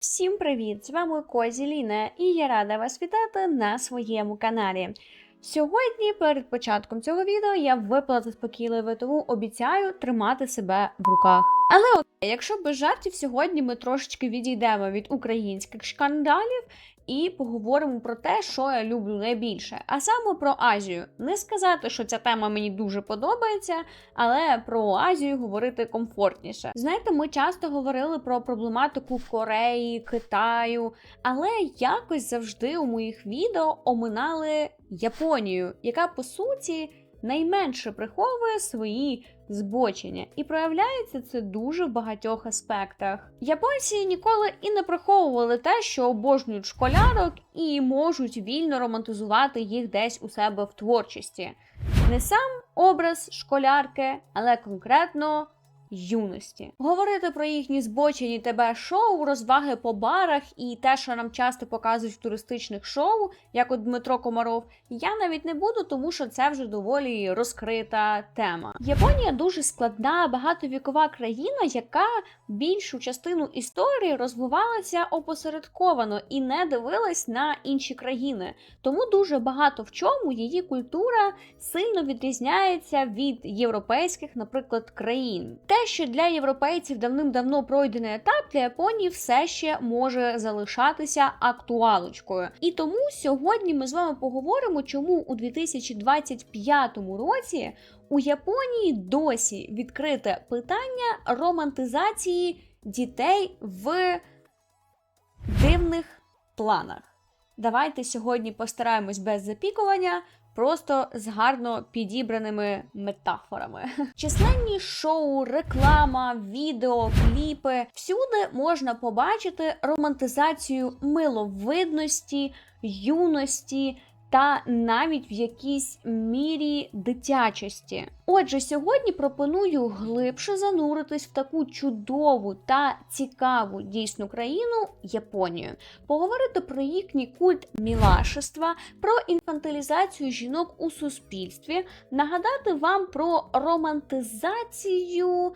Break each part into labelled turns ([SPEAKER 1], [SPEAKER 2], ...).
[SPEAKER 1] Всім привіт! З вами Козі Ліна, і я рада вас вітати на своєму каналі. Сьогодні, перед початком цього відео, я випала заспокійливо, тому обіцяю тримати себе в руках. Але окей, якщо без жартів, сьогодні ми трошечки відійдемо від українських шкандалів і поговоримо про те, що я люблю найбільше, а саме про Азію. Не сказати, що ця тема мені дуже подобається, але про Азію говорити комфортніше. Знаєте, ми часто говорили про проблематику Кореї, Китаю, але якось завжди у моїх відео оминали Японію, яка по суті найменше приховує свої збочення, і проявляється це дуже в багатьох аспектах. Японці ніколи і не приховували те, що обожнюють школярок і можуть вільно романтизувати їх десь у себе в творчості. Не сам образ школярки, але конкретно юності. Говорити про їхні збочені тебе шоу, розваги по барах і те, що нам часто показують в туристичних шоу, як от Дмитро Комаров, я навіть не буду, тому що це вже доволі розкрита тема. Японія дуже складна, багатовікова країна, яка більшу частину історії розвивалася опосередковано і не дивилась на інші країни. Тому дуже багато в чому її культура сильно відрізняється від європейських, наприклад, країн. Те, що для європейців давним-давно пройдений етап, для Японії все ще може залишатися актуалочкою. І тому сьогодні ми з вами поговоримо, чому у 2025 році у Японії досі відкрите питання романтизації дітей в дивних планах. Давайте сьогодні постараємось без запікування, просто з гарно підібраними метафорами. Численні шоу, реклама, відео, кліпи всюди можна побачити романтизацію миловидності, юності. Та навіть в якійсь мірі дитячості. Отже, сьогодні пропоную глибше зануритись в таку чудову та цікаву дійсну країну Японію, поговорити про їхній культ мілашества, про інфантилізацію жінок у суспільстві, нагадати вам про романтизацію.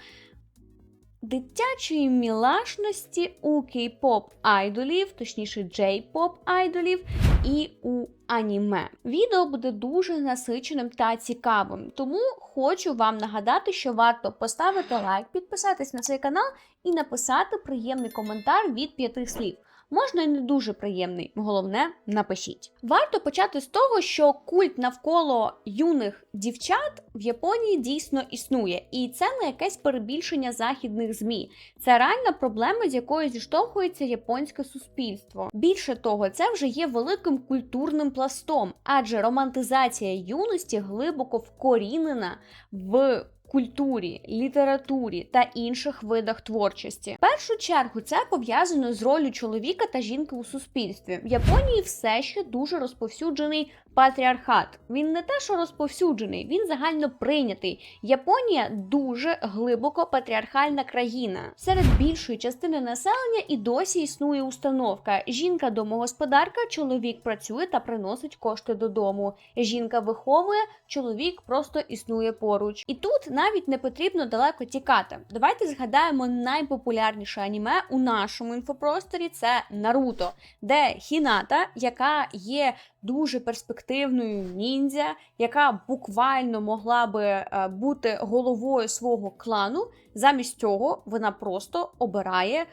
[SPEAKER 1] Дитячої мілашності у кей-поп айдолів, точніше джей-поп айдолів, і у аніме. Відео буде дуже насиченим та цікавим, тому хочу вам нагадати, що варто поставити лайк, підписатись на цей канал і написати приємний коментар від п'яти слів. Можна і не дуже приємний, головне, напишіть. Варто почати з того, що культ навколо юних дівчат в Японії дійсно існує, і це не якесь перебільшення західних змі. Це реальна проблема, з якою зіштовхується японське суспільство. Більше того, це вже є великим культурним пластом, адже романтизація юності глибоко вкорінена в культурі, літературі та інших видах творчості. В першу чергу це пов'язано з ролью чоловіка та жінки у суспільстві. В Японії все ще дуже розповсюджений патріархат. Він не те, що розповсюджений, він загально прийнятий. Японія дуже глибоко патріархальна країна. Серед більшої частини населення і досі існує установка: жінка домогосподарка, чоловік працює та приносить кошти додому. Жінка виховує, чоловік просто існує поруч. І тут навіть не потрібно далеко тікати. Давайте згадаємо найпопулярніше аніме у нашому інфопросторі це Наруто, де Хіната, яка є дуже перспективною ніндзя, яка буквально могла би е, бути головою свого клану. Замість цього вона просто обирає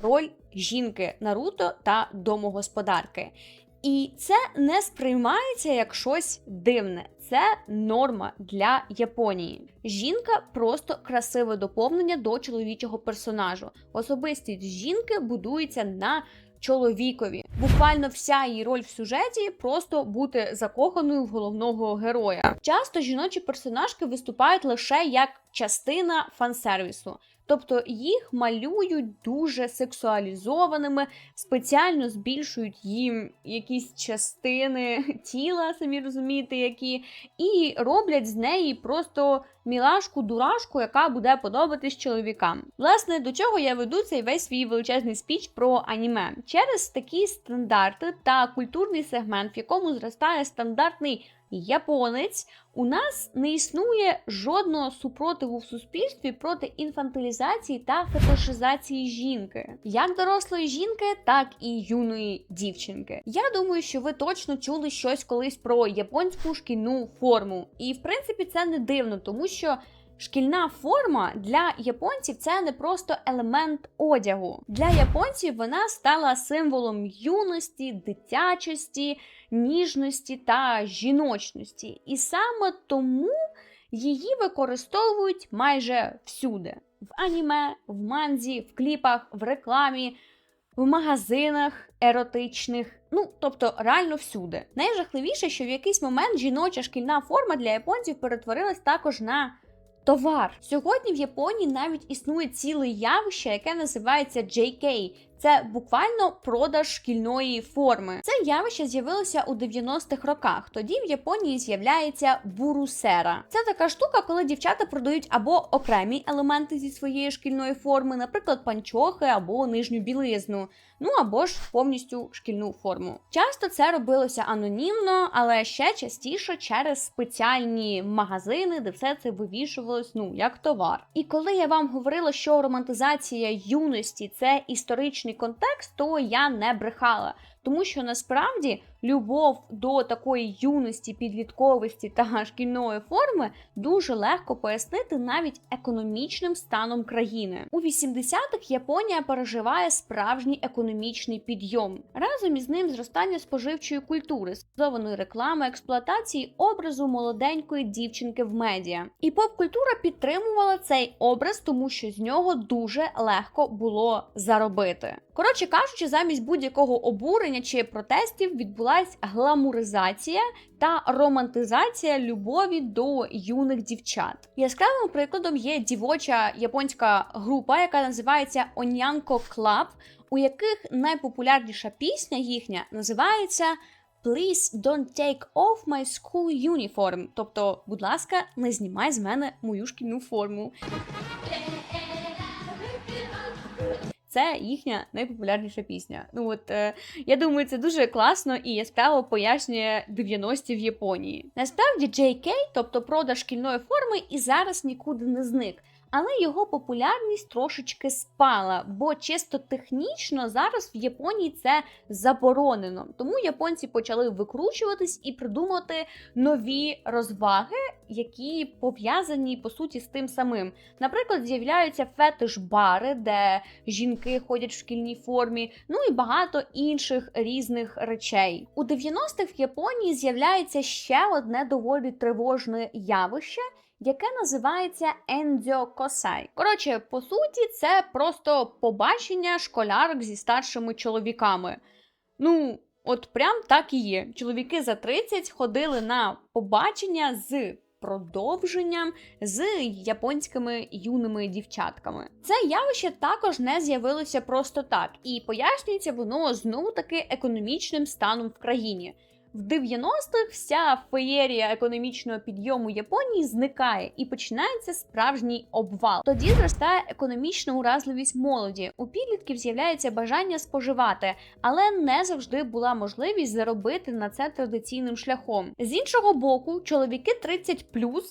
[SPEAKER 1] роль жінки Наруто та домогосподарки. І це не сприймається як щось дивне. Це норма для Японії. Жінка просто красиве доповнення до чоловічого персонажу. Особистість жінки будується на чоловікові. Буквально вся її роль в сюжеті просто бути закоханою в головного героя. Часто жіночі персонажки виступають лише як частина фан-сервісу. Тобто їх малюють дуже сексуалізованими, спеціально збільшують їм якісь частини тіла, самі розумієте, які, і роблять з неї просто мілашку-дурашку, яка буде подобатись чоловікам. Власне, до чого я веду цей весь свій величезний спіч про аніме. Через такі стандарти та культурний сегмент, в якому зростає стандартний японець, у нас не існує жодного супротиву в суспільстві проти інфантилізації та фетишизації жінки, як дорослої жінки, так і юної дівчинки. Я думаю, що ви точно чули щось колись про японську шкільну форму, і в принципі це не дивно, тому що. Шкільна форма для японців це не просто елемент одягу. Для японців вона стала символом юності, дитячості, ніжності та жіночності. І саме тому її використовують майже всюди: в аніме, в манзі, в кліпах, в рекламі, в магазинах еротичних. Ну, тобто реально всюди. Найжахливіше, що в якийсь момент жіноча шкільна форма для японців перетворилась також на товар. Сьогодні в Японії навіть існує ціле явище, яке називається JK. Це буквально продаж шкільної форми. Це явище з'явилося у 90-х роках. Тоді в Японії з'являється бурусера. Це така штука, коли дівчата продають або окремі елементи зі своєї шкільної форми, наприклад, панчохи або нижню білизну. Ну або ж повністю шкільну форму. Часто це робилося анонімно, але ще частіше через спеціальні магазини, де все це вивішувалось ну як товар. І коли я вам говорила, що романтизація юності це історичний контекст, то я не брехала. Тому що насправді любов до такої юності, підлітковості та шкільної форми дуже легко пояснити навіть економічним станом країни. У 80-х Японія переживає справжній економічний підйом. Разом із ним зростання споживчої культури, созованої реклами, експлуатації образу молоденької дівчинки в медіа. І поп-культура підтримувала цей образ, тому що з нього дуже легко було заробити. Коротше кажучи, замість будь-якого обурення чи протестів відбулася гламуризація та романтизація любові до юних дівчат. Яскравим прикладом є дівоча японська група, яка називається Онянко Club, у яких найпопулярніша пісня їхня називається Please don't take off my school uniform. Тобто, будь ласка, не знімай з мене мою шкільну форму. Це їхня найпопулярніша пісня. Ну от е, я думаю, це дуже класно і яскраво пояснює 90-ті в Японії. Насправді, JK, тобто продаж шкільної форми, і зараз нікуди не зник але його популярність трошечки спала, бо чисто технічно зараз в Японії це заборонено. Тому японці почали викручуватись і придумати нові розваги, які пов'язані по суті з тим самим. Наприклад, з'являються фетиш-бари, де жінки ходять в шкільній формі, ну і багато інших різних речей. У 90-х в Японії з'являється ще одне доволі тривожне явище яке називається ендзьокосай. Коротше, по суті, це просто побачення школярок зі старшими чоловіками. Ну, от прям так і є. Чоловіки за 30 ходили на побачення з. Продовженням з японськими юними дівчатками. Це явище також не з'явилося просто так, і пояснюється воно знову таки економічним станом в країні. В 90-х вся феєрія економічного підйому Японії зникає і починається справжній обвал. Тоді зростає економічна уразливість молоді. У підлітків з'являється бажання споживати, але не завжди була можливість заробити на це традиційним шляхом. З іншого боку, чоловіки 30+,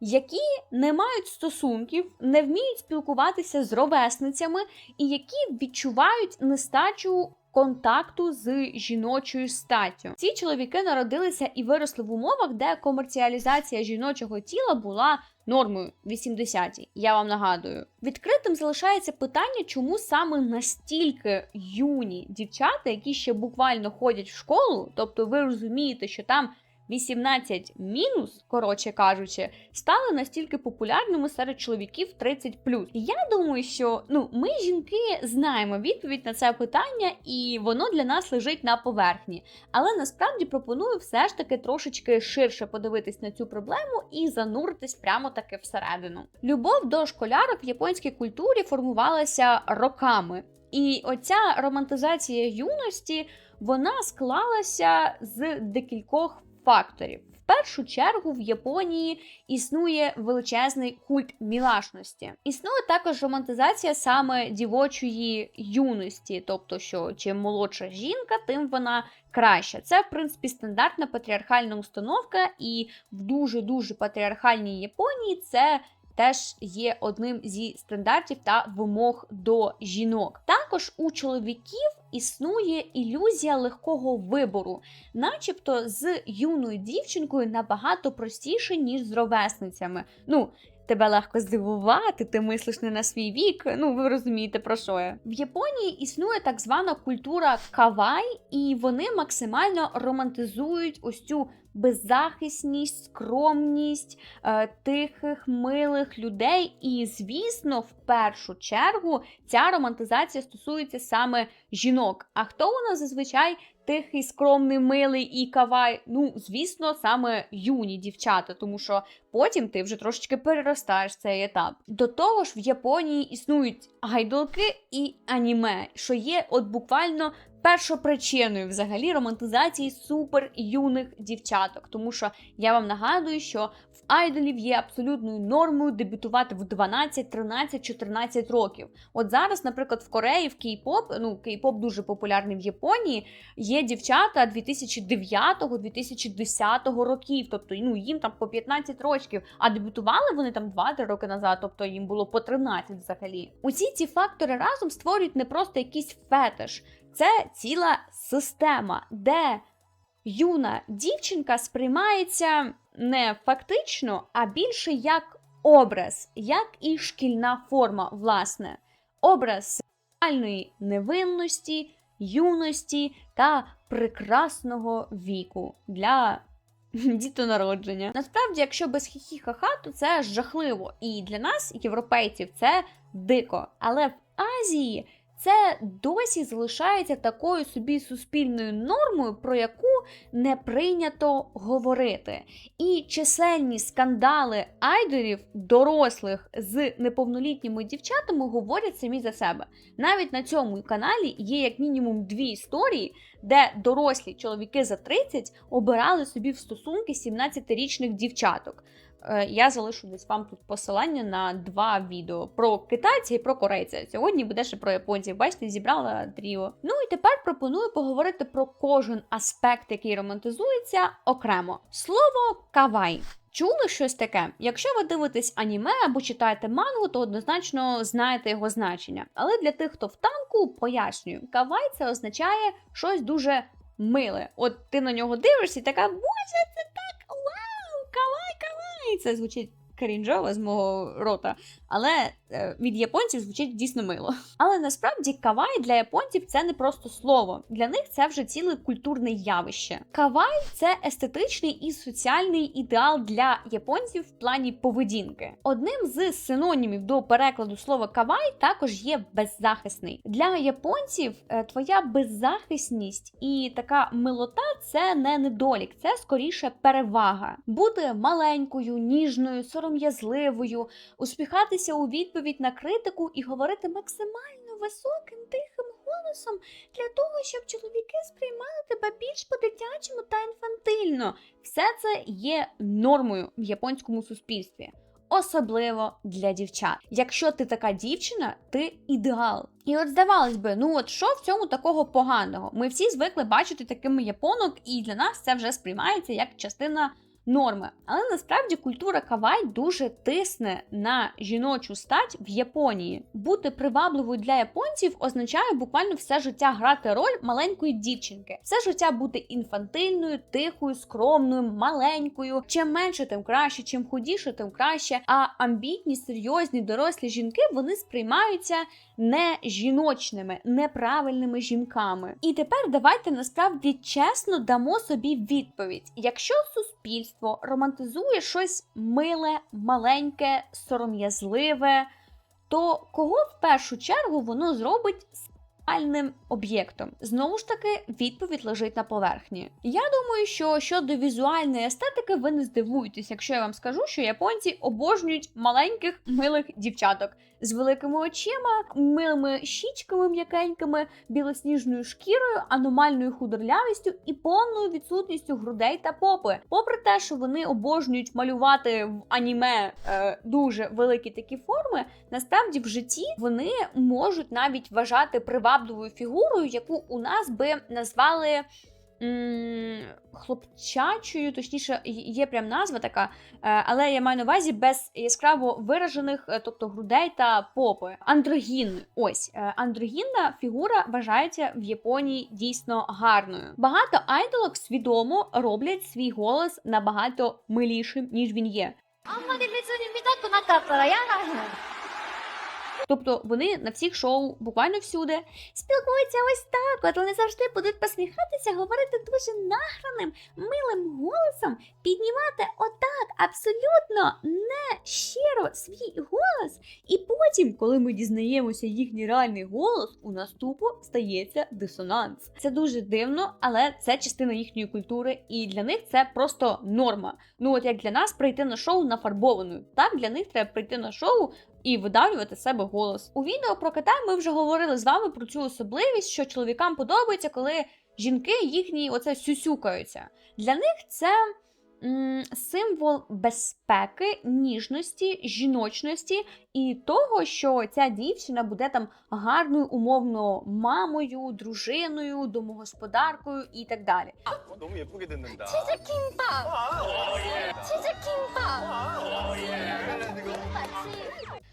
[SPEAKER 1] які не мають стосунків, не вміють спілкуватися з ровесницями і які відчувають нестачу контакту з жіночою статтю. Ці чоловіки народилися і виросли в умовах, де комерціалізація жіночого тіла була нормою 80-ті. Я вам нагадую. Відкритим залишається питання, чому саме настільки юні дівчата, які ще буквально ходять в школу, тобто ви розумієте, що там 18 мінус, коротше кажучи, стали настільки популярними серед чоловіків 30 Я думаю, що ну ми, жінки, знаємо відповідь на це питання, і воно для нас лежить на поверхні. Але насправді пропоную все ж таки трошечки ширше подивитись на цю проблему і зануритись прямо таки всередину. Любов до школярок в японській культурі формувалася роками. І оця романтизація юності вона склалася з декількох факторів. В першу чергу в Японії існує величезний культ мілашності. Існує також романтизація саме дівочої юності, тобто, що чим молодша жінка, тим вона краща. Це, в принципі, стандартна патріархальна установка, і в дуже дуже патріархальній Японії це теж є одним зі стандартів та вимог до жінок. Також у чоловіків існує ілюзія легкого вибору, начебто з юною дівчинкою набагато простіше, ніж з ровесницями. Ну, Тебе легко здивувати, ти мислиш не на свій вік. Ну, ви розумієте, про що я. В Японії існує так звана культура кавай, і вони максимально романтизують ось цю беззахисність, скромність е, тихих, милих людей. І, звісно, в першу чергу ця романтизація стосується саме жінок. А хто нас зазвичай тихий, скромний, милий і кавай? Ну, звісно, саме юні дівчата, тому що потім ти вже трошечки переростаєш цей етап. До того ж, в Японії існують гайдолки і аніме, що є от буквально першопричиною взагалі романтизації супер юних дівчаток. Тому що я вам нагадую, що в айдолів є абсолютною нормою дебютувати в 12, 13, 14 років. От зараз, наприклад, в Кореї в кей-поп, ну кей-поп дуже популярний в Японії, є дівчата 2009-2010 років, тобто ну їм там по 15 років, а дебютували вони там 2-3 роки назад, тобто їм було по 13 взагалі. Усі ці фактори разом створюють не просто якийсь фетиш, це ціла система, де юна дівчинка сприймається не фактично, а більше як образ, як і шкільна форма, власне, образ сексуальної невинності, юності та прекрасного віку для дітонародження. Насправді, якщо без хі-хі-ха-ха, то це жахливо. І для нас, європейців, це дико. Але в Азії це досі залишається такою собі суспільною нормою, про яку не прийнято говорити. І чисельні скандали айдолів, дорослих з неповнолітніми дівчатами говорять самі за себе. Навіть на цьому каналі є як мінімум дві історії, де дорослі чоловіки за 30 обирали собі в стосунки 17-річних дівчаток. Е, я залишу десь вам тут посилання на два відео про китайця і про корейця. Сьогодні буде ще про японців. Бачите, зібрала тріо. Ну і тепер пропоную поговорити про кожен аспект, який романтизується окремо. Слово кавай. Чули щось таке? Якщо ви дивитесь аніме або читаєте мангу, то однозначно знаєте його значення. Але для тих, хто в танку, пояснюю, кавай це означає щось дуже миле. От ти на нього дивишся і така, боже, це так кавай. Це звучить крінжово з мого рота, але від японців звучить дійсно мило. Але насправді кавай для японців це не просто слово. Для них це вже ціле культурне явище. Кавай це естетичний і соціальний ідеал для японців в плані поведінки. Одним з синонімів до перекладу слова кавай також є беззахисний. Для японців е, твоя беззахисність і така милота це не недолік, це скоріше перевага. Бути маленькою, ніжною, сором'язливою, усміхатися у відповідь на критику і говорити максимально високим тихим голосом для того, щоб чоловіки сприймали тебе більш по-дитячому та інфантильно. Все це є нормою в японському суспільстві. Особливо для дівчат. Якщо ти така дівчина, ти ідеал. І от здавалось би, ну от що в цьому такого поганого? Ми всі звикли бачити такими японок, і для нас це вже сприймається як частина норми. Але насправді культура кавай дуже тисне на жіночу стать в Японії. Бути привабливою для японців означає буквально все життя грати роль маленької дівчинки, все життя бути інфантильною, тихою, скромною, маленькою. Чим менше, тим краще, чим худіше, тим краще. А амбітні, серйозні, дорослі жінки вони сприймаються не жіночними, неправильними жінками. І тепер давайте насправді чесно дамо собі відповідь: якщо суспільство романтизує щось миле, маленьке, сором'язливе, то кого в першу чергу воно зробить сексуальним об'єктом. Знову ж таки, відповідь лежить на поверхні. Я думаю, що щодо візуальної естетики ви не здивуєтесь, якщо я вам скажу, що японці обожнюють маленьких милих дівчаток з великими очима, милими щічками м'якенькими, білосніжною шкірою, аномальною худорлявістю і повною відсутністю грудей та попи. Попри те, що вони обожнюють малювати в аніме е, дуже великі такі форми, насправді в житті вони можуть навіть вважати привабливою фігурою, яку у нас би назвали м, Хлопчачою, точніше, є прям назва така, е, але я маю на увазі без яскраво виражених, е, тобто грудей та попи. Андрогін. Ось е, андрогінна фігура вважається в Японії дійсно гарною. Багато айдолок свідомо роблять свій голос набагато милішим, ніж він є.
[SPEAKER 2] あんまり別に見たくなかったら嫌なんや。
[SPEAKER 1] Тобто вони на всіх шоу, буквально всюди, спілкуються ось так. От вони завжди будуть посміхатися, говорити дуже награним, милим голосом, піднімати отак абсолютно не щиро свій голос. І потім, коли ми дізнаємося їхній реальний голос, у нас тупо стається дисонанс. Це дуже дивно, але це частина їхньої культури, і для них це просто норма. Ну от як для нас прийти на шоу нафарбованою, так для них треба прийти на шоу і видавлювати з себе голос. У відео про кота ми вже говорили з вами про цю особливість, що чоловікам подобається, коли жінки їхні оце сюсюкаються. Для них це м, символ безпеки, ніжності, жіночності і того, що ця дівчина буде там гарною умовно мамою, дружиною, домогосподаркою і так далі.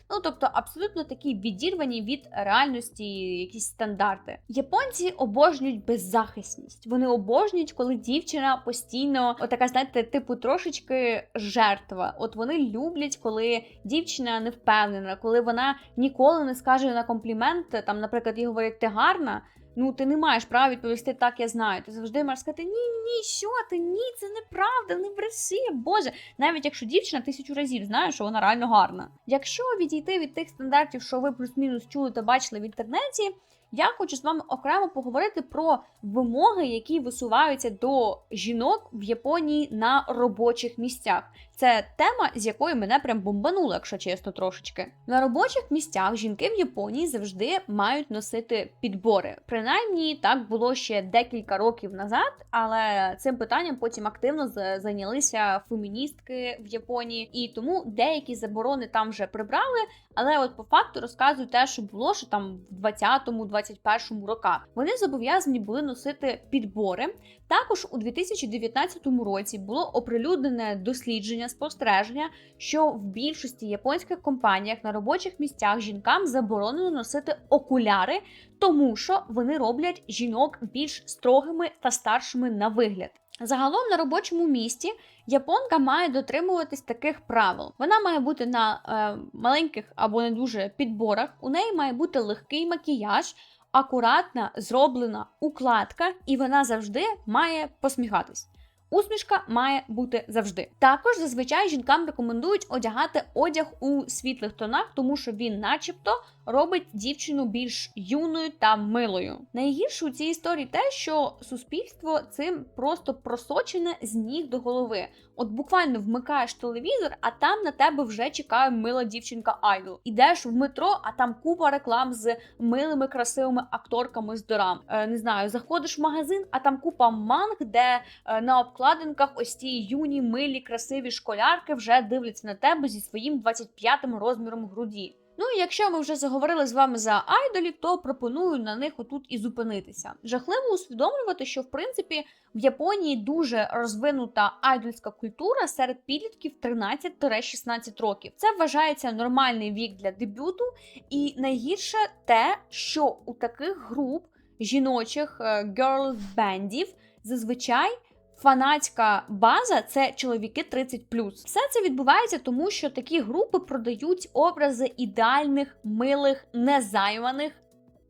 [SPEAKER 1] Ну тобто, абсолютно такі відірвані від реальності, якісь стандарти. Японці обожнюють беззахисність. Вони обожнюють, коли дівчина постійно, отака, знаєте, типу трошечки жертва. От вони люблять, коли дівчина не впевнена, коли вона ніколи не скаже на комплімент, там, наприклад, їй говорять, ти гарна. Ну, ти не маєш права відповісти так, я знаю. Ти завжди маєш сказати ні, ні, що ти, ні, це неправда, не бреши, Боже. Навіть якщо дівчина тисячу разів знає, що вона реально гарна. Якщо відійти від тих стандартів, що ви плюс-мінус чули та бачили в інтернеті, я хочу з вами окремо поговорити про вимоги, які висуваються до жінок в Японії на робочих місцях. Це тема, з якої мене прям бомбануло, якщо чесно, трошечки. На робочих місцях жінки в Японії завжди мають носити підбори. Принаймні так було ще декілька років назад, але цим питанням потім активно зайнялися феміністки в Японії, і тому деякі заборони там вже прибрали. Але от по факту розказую те, що було, що там в 20-21 роках вони зобов'язані були носити підбори. Також у 2019 році було оприлюднене дослідження спостереження, що в більшості японських компаніях на робочих місцях жінкам заборонено носити окуляри, тому що вони роблять жінок більш строгими та старшими на вигляд. Загалом на робочому місці японка має дотримуватись таких правил. Вона має бути на е, маленьких або не дуже підборах. У неї має бути легкий макіяж, акуратна зроблена укладка, і вона завжди має посміхатись. Усмішка має бути завжди. Також зазвичай жінкам рекомендують одягати одяг у світлих тонах, тому що він, начебто, робить дівчину більш юною та милою. Найгірше у цій історії те, що суспільство цим просто просочене з ніг до голови. От буквально вмикаєш телевізор, а там на тебе вже чекає мила дівчинка Айдол. Ідеш в метро, а там купа реклам з милими красивими акторками з дорам. Е, не знаю, заходиш в магазин, а там купа манг, де е, на обкладинках ось ці юні, милі, красиві школярки вже дивляться на тебе зі своїм 25-м розміром груді. Ну якщо ми вже заговорили з вами за айдолів, то пропоную на них отут і зупинитися. Жахливо усвідомлювати, що в принципі в Японії дуже розвинута айдольська культура серед підлітків 13-16 років. Це вважається нормальний вік для дебюту, і найгірше те, що у таких груп жіночих girl бендів зазвичай фанатська база це чоловіки 30 Все це відбувається тому, що такі групи продають образи ідеальних, милих, незайманих,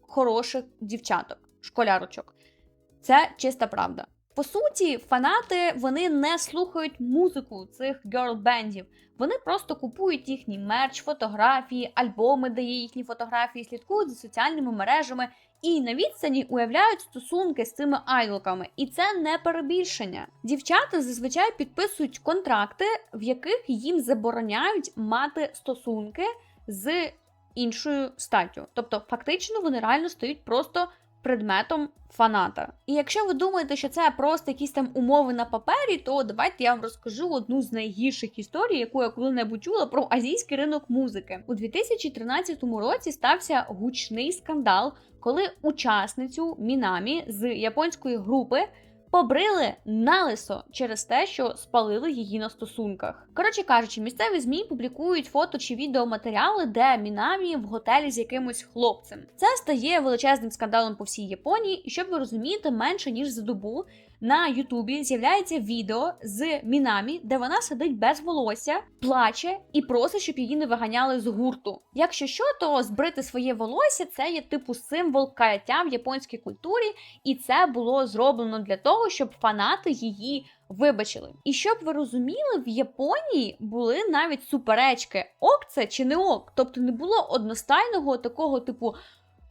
[SPEAKER 1] хороших дівчаток, школярочок. Це чиста правда. По суті, фанати вони не слухають музику цих герл-бендів. Вони просто купують їхній мерч, фотографії, альбоми, де є їхні фотографії, слідкують за соціальними мережами і на відстані уявляють стосунки з цими айдолками. І це не перебільшення. Дівчата зазвичай підписують контракти, в яких їм забороняють мати стосунки з іншою статтю. Тобто, фактично, вони реально стають просто предметом фаната. І якщо ви думаєте, що це просто якісь там умови на папері, то давайте я вам розкажу одну з найгірших історій, яку я коли-небудь чула про азійський ринок музики. У 2013 році стався гучний скандал, коли учасницю Мінамі з японської групи. Побрили налисо через те, що спалили її на стосунках. Коротше кажучи, місцеві змі публікують фото чи відеоматеріали, де Мінамі в готелі з якимось хлопцем. Це стає величезним скандалом по всій Японії, і щоб ви розумієте, менше ніж за добу на Ютубі з'являється відео з Мінамі, де вона сидить без волосся, плаче і просить, щоб її не виганяли з гурту. Якщо що, то збрити своє волосся це є типу символ каяття в японській культурі, і це було зроблено для того, щоб фанати її вибачили. І щоб ви розуміли, в Японії були навіть суперечки: ок це чи не ок. Тобто не було одностайного такого типу.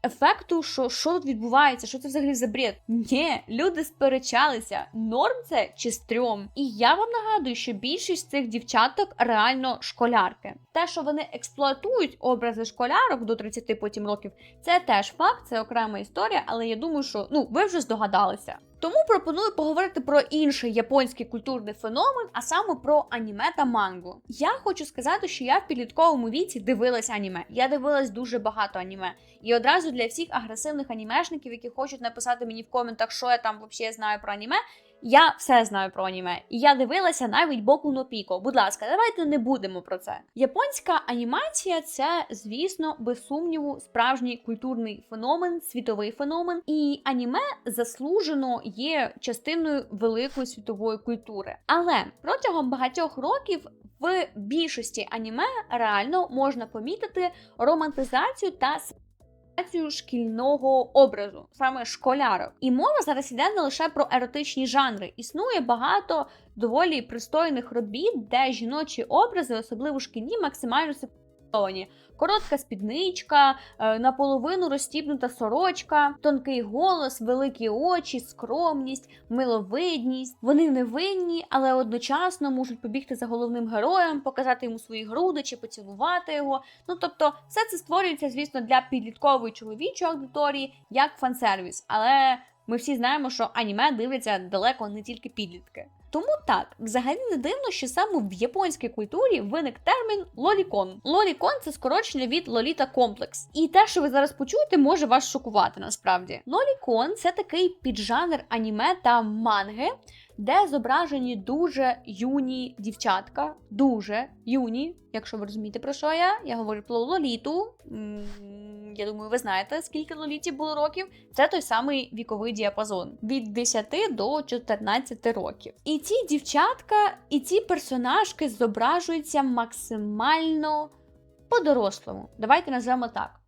[SPEAKER 1] Ефекту, що що тут відбувається, що це взагалі за бред? Ні, люди сперечалися, норм це чи стрьом. І я вам нагадую, що більшість цих дівчаток реально школярки. Те, що вони експлуатують образи школярок до 30 потім років, це теж факт, це окрема історія, але я думаю, що ну ви вже здогадалися. Тому пропоную поговорити про інший японський культурний феномен, а саме про аніме та мангу. Я хочу сказати, що я в підлітковому віці дивилась аніме. Я дивилась дуже багато аніме. І одразу для всіх агресивних анімешників, які хочуть написати мені в коментах, що я там взагалі знаю про аніме. Я все знаю про аніме, і я дивилася навіть Боку но Піко. Будь ласка, давайте не будемо про це. Японська анімація це, звісно, без сумніву, справжній культурний феномен, світовий феномен. І аніме заслужено є частиною великої світової культури. Але протягом багатьох років в більшості аніме реально можна помітити романтизацію та шкільного образу, саме школярок. І мова зараз іде не лише про еротичні жанри. Існує багато доволі пристойних робіт, де жіночі образи, особливо шкільні, максимально. Коротка спідничка, е, наполовину розстібнута сорочка, тонкий голос, великі очі, скромність, миловидність. Вони невинні, але одночасно можуть побігти за головним героєм, показати йому свої груди чи поцілувати його. Ну тобто, все це створюється, звісно, для підліткової чоловічої аудиторії як фан-сервіс. Але ми всі знаємо, що аніме дивляться далеко не тільки підлітки. Тому так, взагалі не дивно, що саме в японській культурі виник термін лолікон. Лолікон це скорочення від лоліта комплекс. І те, що ви зараз почуєте, може вас шокувати насправді. Лолікон це такий піджанр аніме та манги, де зображені дуже юні дівчатка, дуже юні, якщо ви розумієте про що я. Я говорю про лоліту. Я думаю, ви знаєте, скільки лоліті було років. Це той самий віковий діапазон від 10 до 14 років. І ці дівчатка, і ці персонажки зображуються максимально по-дорослому. Давайте назвемо так.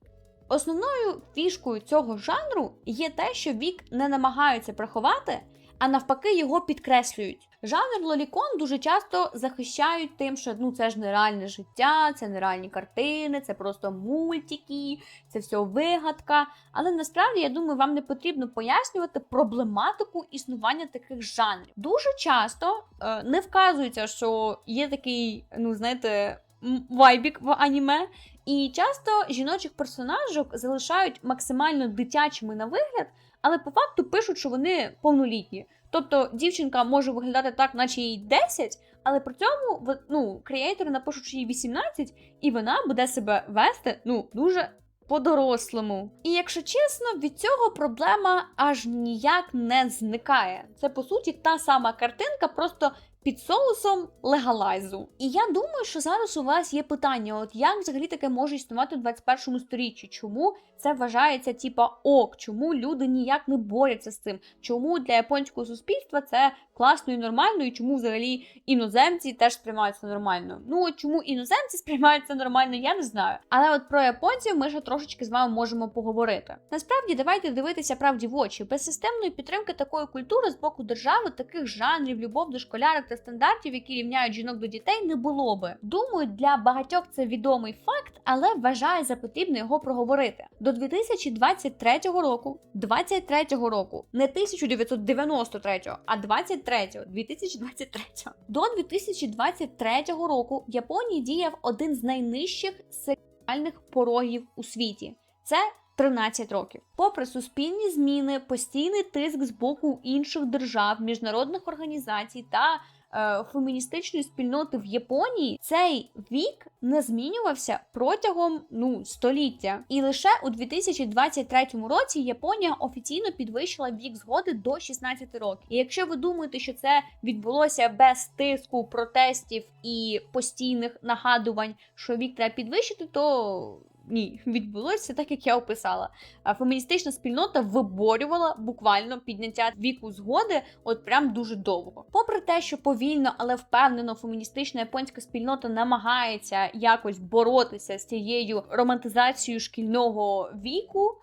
[SPEAKER 1] Основною фішкою цього жанру є те, що вік не намагаються приховати, а навпаки його підкреслюють. Жанр лолікон дуже часто захищають тим, що ну це ж нереальне життя, це нереальні картини, це просто мультики, це все вигадка. Але насправді я думаю, вам не потрібно пояснювати проблематику існування таких жанрів. Дуже часто е, не вказується, що є такий, ну знаєте, вайбік в аніме. І часто жіночих персонажок залишають максимально дитячими на вигляд, але по факту пишуть, що вони повнолітні. Тобто дівчинка може виглядати так, наче їй 10, але при цьому ну, креатори напишуть, що їй 18, і вона буде себе вести ну, дуже по-дорослому. І якщо чесно, від цього проблема аж ніяк не зникає. Це по суті та сама картинка, просто під соусом легалайзу. І я думаю, що зараз у вас є питання: от як взагалі таке може існувати в 21 сторіччі? Чому це вважається типа ок? Чому люди ніяк не борються з цим? Чому для японського суспільства це класно і нормально, і чому взагалі іноземці теж сприймаються нормально? Ну от чому іноземці сприймаються нормально, я не знаю. Але от про японців ми ще трошечки з вами можемо поговорити. Насправді, давайте дивитися правді в очі. Без системної підтримки такої культури з боку держави, таких жанрів, любов до школярок та стандартів, які рівняють жінок до дітей, не було би. Думаю, для багатьох це відомий факт, але вважаю за потрібно його проговорити. До 2023 року, 23 року, не 1993, а 23, 2023. До 2023 року в Японії діяв один з найнижчих сексуальних порогів у світі. Це 13 років. Попри суспільні зміни, постійний тиск з боку інших держав, міжнародних організацій та феміністичної спільноти в Японії, цей вік не змінювався протягом ну століття. І лише у 2023 році Японія офіційно підвищила вік згоди до 16 років. І якщо ви думаєте, що це відбулося без тиску, протестів і постійних нагадувань, що вік треба підвищити, то ні, відбулося так, як я описала. Феміністична спільнота виборювала буквально підняття віку згоди, от прям дуже довго. Попри те, що повільно, але впевнено, феміністична японська спільнота намагається якось боротися з цією романтизацією шкільного віку.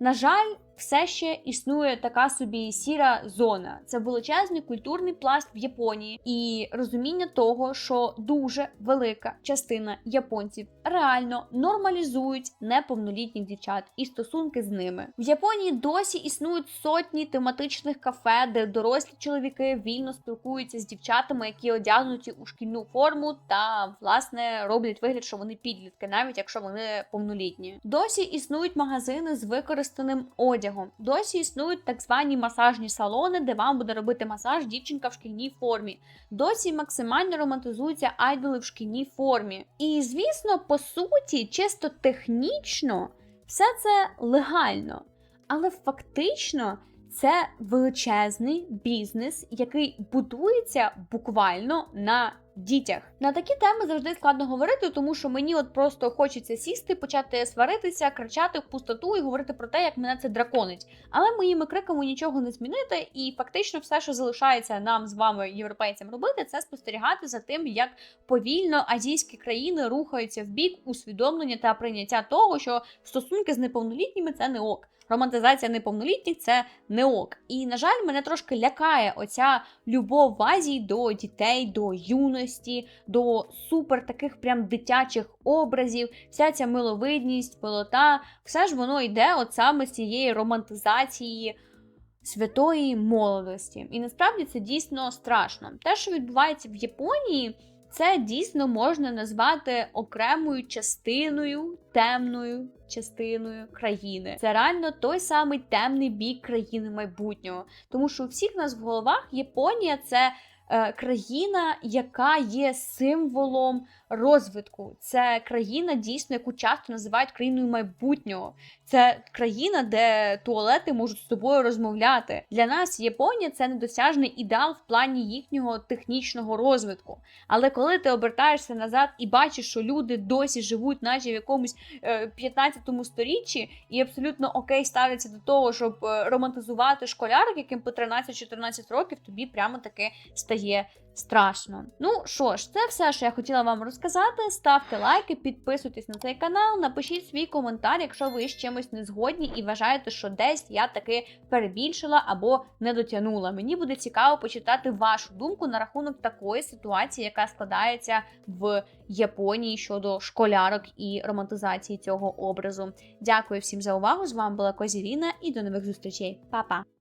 [SPEAKER 1] На жаль, все ще існує така собі сіра зона. Це величезний культурний пласт в Японії і розуміння того, що дуже велика частина японців реально нормалізують неповнолітніх дівчат і стосунки з ними. В Японії досі існують сотні тематичних кафе, де дорослі чоловіки вільно спілкуються з дівчатами, які одягнуті у шкільну форму, та власне роблять вигляд, що вони підлітки, навіть якщо вони повнолітні. Досі існують магазини з використаним одягом. Досі існують так звані масажні салони, де вам буде робити масаж дівчинка в шкільній формі. Досі максимально романтизуються айдоли в шкільній формі. І звісно, по суті, чисто технічно, все це легально, але фактично. Це величезний бізнес, який будується буквально на дітях. На такі теми завжди складно говорити, тому що мені от просто хочеться сісти, почати сваритися, кричати в пустоту і говорити про те, як мене це драконить. Але моїми криками нічого не змінити, і фактично все, що залишається нам з вами, європейцям, робити, це спостерігати за тим, як повільно азійські країни рухаються в бік усвідомлення та прийняття того, що стосунки з неповнолітніми це не ок. Романтизація неповнолітніх це не ок. І, на жаль, мене трошки лякає оця любов в Азії до дітей, до юності, до супер таких прям дитячих образів, вся ця миловидність, милота, все ж воно йде от саме з цієї романтизації. Святої молодості, і насправді це дійсно страшно. Те, що відбувається в Японії, це дійсно можна назвати окремою частиною, темною частиною країни. Це реально той самий темний бік країни майбутнього. Тому що у всіх нас в головах Японія це е, країна, яка є символом розвитку. Це країна, дійсно, яку часто називають країною майбутнього. Це країна, де туалети можуть з тобою розмовляти. Для нас Японія це недосяжний ідеал в плані їхнього технічного розвитку. Але коли ти обертаєшся назад і бачиш, що люди досі живуть, наче в якомусь е, 15 сторіччі, і абсолютно окей ставляться до того, щоб е, романтизувати школярок, яким по 13-14 років, тобі прямо таки стає страшно. Ну що ж, це все, що я хотіла вам розказати. Ставте лайки, підписуйтесь на цей канал, напишіть свій коментар, якщо ви з чимось не згодні і вважаєте, що десь я таки перебільшила або не дотягнула. Мені буде цікаво почитати вашу думку на рахунок такої ситуації, яка складається в Японії щодо школярок і романтизації цього образу. Дякую всім за увагу. З вами була Козіріна і до нових зустрічей. Па-па!